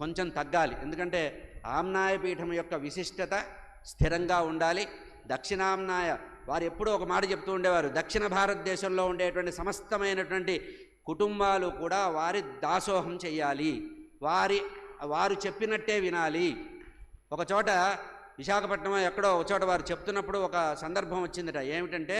కొంచెం తగ్గాలి. ఎందుకంటే ఆమ్నాయ పీఠం యొక్క విశిష్టత స్థిరంగా ఉండాలి. దక్షిణామ్నాయ వారు ఎప్పుడూ ఒక మాట చెప్తూ ఉండేవారు. దక్షిణ భారతదేశంలో ఉండేటువంటి సమస్తమైనటువంటి కుటుంబాలు కూడా వారి దాసోహం చేయాలి వారి వారు చెప్పినట్టే వినాలి. ఒక చోట విశాఖపట్నం ఎక్కడో ఒక చోట వారు చెప్తున్నప్పుడు ఒక సందర్భం వచ్చిందట. ఏమిటంటే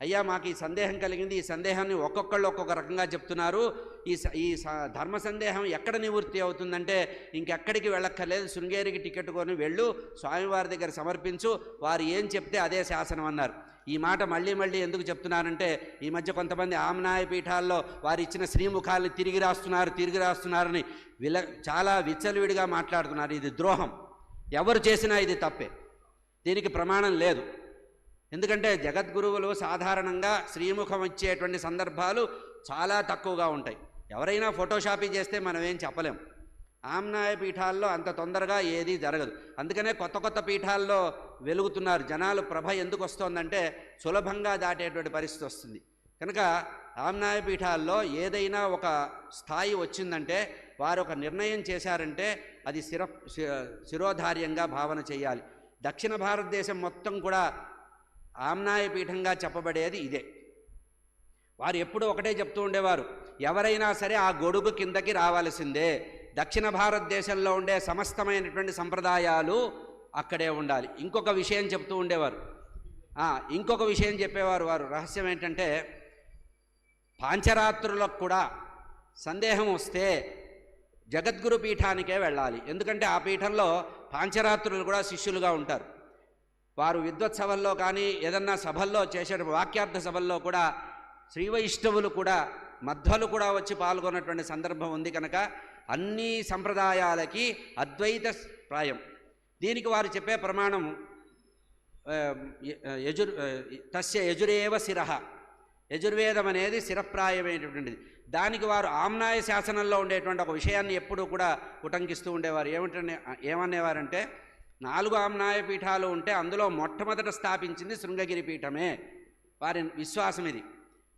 అయ్యా మాకు ఈ సందేహం కలిగింది. ఈ సందేహాన్ని ఒక్కొక్కళ్ళు ఒక్కొక్క రకంగా చెప్తున్నారు. ఈ స- ఈ ధర్మ సందేహం ఎక్కడ నివృత్తి అవుతుందంటే ఇంకెక్కడికి వెళ్ళక్కర్లేదు. శృంగేరికి టికెట్ కొని వెళ్ళు. స్వామివారి దగ్గర సమర్పించు. వారు ఏం చెప్తే అదే శాసనం అన్నారు. ఈ మాట మళ్ళీ మళ్ళీ ఎందుకు చెప్తున్నారంటే ఈ మధ్య కొంతమంది ఆమ్నాయ పీఠాల్లో వారు ఇచ్చిన శ్రీముఖాల్ని తిరిగి రాస్తున్నారు తిరిగి రాస్తున్నారని విల చాలా విచ్చలవిడిగా మాట్లాడుతున్నారు. ఇది ద్రోహం. ఎవరు చేసినా ఇది తప్పే. దీనికి ప్రమాణం లేదు. ఎందుకంటే జగద్గురువులు సాధారణంగా శ్రీముఖం వచ్చేటువంటి సందర్భాలు చాలా తక్కువగా ఉంటాయి. ఎవరైనా ఫోటోషాపీ చేస్తే మనం ఏం చెప్పలేం. ఆమ్నాయ పీఠాల్లో అంత తొందరగా ఏదీ జరగదు. అందుకనే కొత్త కొత్త పీఠాల్లో వెలుగుతున్నారు. జనాలు ప్రభ ఎందుకు వస్తోందంటే సులభంగా దాటేటువంటి పరిస్థితి వస్తుంది. కనుక ఆమ్నాయ పీఠాల్లో ఏదైనా ఒక స్థాయి వచ్చిందంటే వారు ఒక నిర్ణయం చేశారంటే అది శిర శి- శిరోధార్యంగా భావన చేయాలి. దక్షిణ భారతదేశం మొత్తం కూడా ఆమ్నాయ పీఠంగా చెప్పబడేది ఇదే. వారు ఎప్పుడూ ఒకటే చెప్తూ ఉండేవారు ఎవరైనా సరే ఆ గొడుగు కిందకి రావాల్సిందే. దక్షిణ భారతదేశంలో ఉండే సమస్తమైనటువంటి సంప్రదాయాలు అక్కడే ఉండాలి. ఇంకొక విషయం చెప్తూ ఉండేవారు. ఇంకొక విషయం చెప్పేవారు వారు. రహస్యం ఏంటంటే పాంచరాత్రులకు కూడా సందేహం వస్తే జగద్గురు పీఠానికే వెళ్ళాలి. ఎందుకంటే ఆ పీఠంలో పాంచరాత్రులు కూడా శిష్యులుగా ఉంటారు. వారు విద్వత్సభల్లో కానీ ఏదన్నా సభల్లో చేసే వాక్యార్థ సభల్లో కూడా శ్రీవైష్ణవులు కూడా మధ్వలు కూడా వచ్చి పాల్గొన్నటువంటి సందర్భం ఉంది కనుక అన్ని సంప్రదాయాలకి అద్వైత ప్రాయం. దీనికి వారు చెప్పే ప్రమాణం యజు యజుర్ తస్య యజురేవ శిర. యజుర్వేదం అనేది శిరప్రాయమైనటువంటిది. దానికి వారు ఆమ్నాయ శాసనంలో ఉండేటువంటి ఒక విషయాన్ని ఎప్పుడూ కూడా ఉటంకిస్తూ ఉండేవారు. ఏమిటనే ఏమనేవారంటే నాలుగు ఆమ్నాయ పీఠాలు ఉంటే అందులో మొట్టమొదట స్థాపించింది శృంగగిరి పీఠమే. వారి విశ్వాసం ఇది.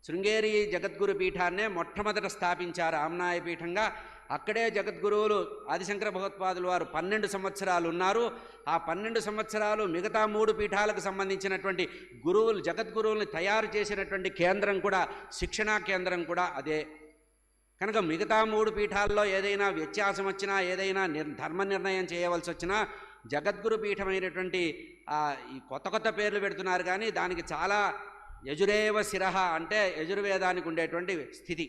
శృంగేరి జగద్గురు పీఠాన్నే మొట్టమొదట స్థాపించారు ఆమ్నాయ పీఠంగా. అక్కడే జగద్గురువులు ఆదిశంకర భగవత్పాదులు వారు పన్నెండు సంవత్సరాలు ఉన్నారు. ఆ పన్నెండు సంవత్సరాలు మిగతా మూడు పీఠాలకు సంబంధించినటువంటి గురువులు జగద్గురువుల్ని తయారు చేసినటువంటి కేంద్రం కూడా శిక్షణా కేంద్రం కూడా అదే. కనుక మిగతా మూడు పీఠాల్లో ఏదైనా వ్యత్యాసం వచ్చినా ఏదైనా నిర్ ధర్మ నిర్ణయం చేయవలసి వచ్చినా జగద్గురు పీఠమైనటువంటి ఈ కొత్త కొత్త పేర్లు పెడుతున్నారు కానీ దానికి చాలా యజురేవ శిరహ అంటే యజుర్వేదానికి ఉండేటువంటి స్థితి.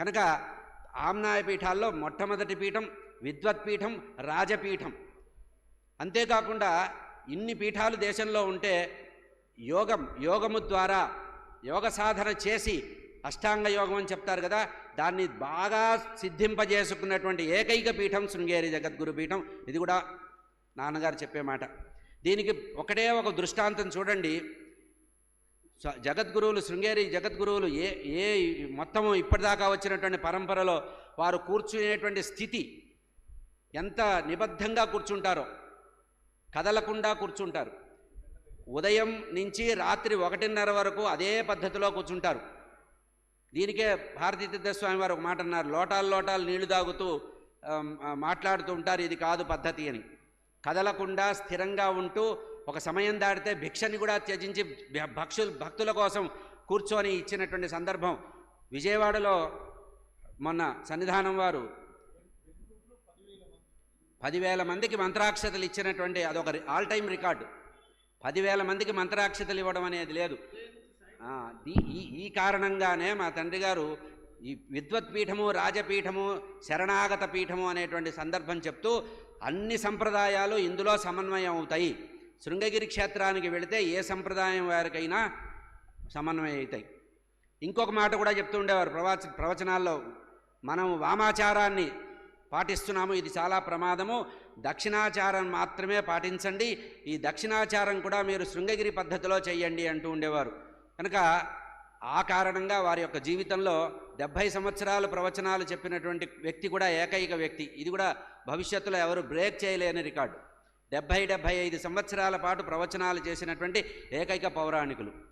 కనుక ఆమ్నాయ పీఠాల్లో మొట్టమొదటి పీఠం విద్వత్ పీఠం రాజపీఠం. అంతేకాకుండా ఇన్ని పీఠాలు దేశంలో ఉంటే యోగం యోగము ద్వారా యోగ సాధన చేసి అష్టాంగ యోగం అని చెప్తారు కదా దాన్ని బాగా సిద్ధింపజేసుకున్నటువంటి ఏకైక పీఠం శృంగేరి జగద్గురు పీఠం. ఇది కూడా నాన్నగారు చెప్పే మాట. దీనికి ఒకటే ఒక దృష్టాంతం చూడండి. స- జగద్గురువులు శృంగేరి జగద్గురువులు ఏ ఏ మొత్తం ఇప్పటిదాకా వచ్చినటువంటి పరంపరలో వారు కూర్చునేటువంటి స్థితి ఎంత నిబద్ధంగా కూర్చుంటారో కదలకుండా కూర్చుంటారు. ఉదయం నుంచి రాత్రి ఒకటిన్నర వరకు అదే పద్ధతిలో కూర్చుంటారు. దీనికే భారతీ తీర్థస్వామి వారు ఒక మాట అన్నారు లోటాలు లోటాలు నీళ్ళు తాగుతూ మాట్లాడుతూ ఉంటారు ఇది కాదు పద్ధతి అని. కదలకుండా స్థిరంగా ఉంటూ ఒక సమయం దాటితే భిక్షని కూడా త్యజించి భక్షులు భక్తుల కోసం కూర్చొని ఇచ్చినటువంటి సందర్భం. విజయవాడలో మొన్న సన్నిధానం వారు పదివేల మందికి మంత్రాక్షతలు ఇచ్చినటువంటి అదొక రి- ఆల్ టైం రికార్డు. పదివేల మందికి మంత్రాక్షతలు ఇవ్వడం అనేది లేదు. ఈ ఈ కారణంగానే మా తండ్రి గారు ఈ విద్వత్పీఠము రాజపీఠము శరణాగత పీఠము అనేటువంటి సందర్భం చెప్తూ అన్ని సంప్రదాయాలు ఇందులో సమన్వయం అవుతాయి. శృంగగిరి క్షేత్రానికి వెళితే ఏ సంప్రదాయం వారికైనా సమన్వయం అవుతాయి. ఇంకొక మాట కూడా చెప్తూ ఉండేవారు ప్రవచ ప్రవచనాల్లో. మనం వామాచారాన్ని పాటిస్తున్నాము ఇది చాలా ప్రమాదము. దక్షిణాచారం మాత్రమే పాటించండి. ఈ దక్షిణాచారం కూడా మీరు శృంగగిరి పద్ధతిలో చేయండి అంటూ ఉండేవారు. కనుక ఆ కారణంగా వారి యొక్క జీవితంలో డెబ్భై సంవత్సరాలు ప్రవచనాలు చెప్పినటువంటి వ్యక్తి కూడా ఏకైక వ్యక్తి. ఇది కూడా భవిష్యత్తులో ఎవరు బ్రేక్ చేయలేని రికార్డు. డెబ్భై డెబ్భై ఐదు సంవత్సరాల పాటు ప్రవచనాలు చేసినటువంటి ఏకైక పౌరాణికులు.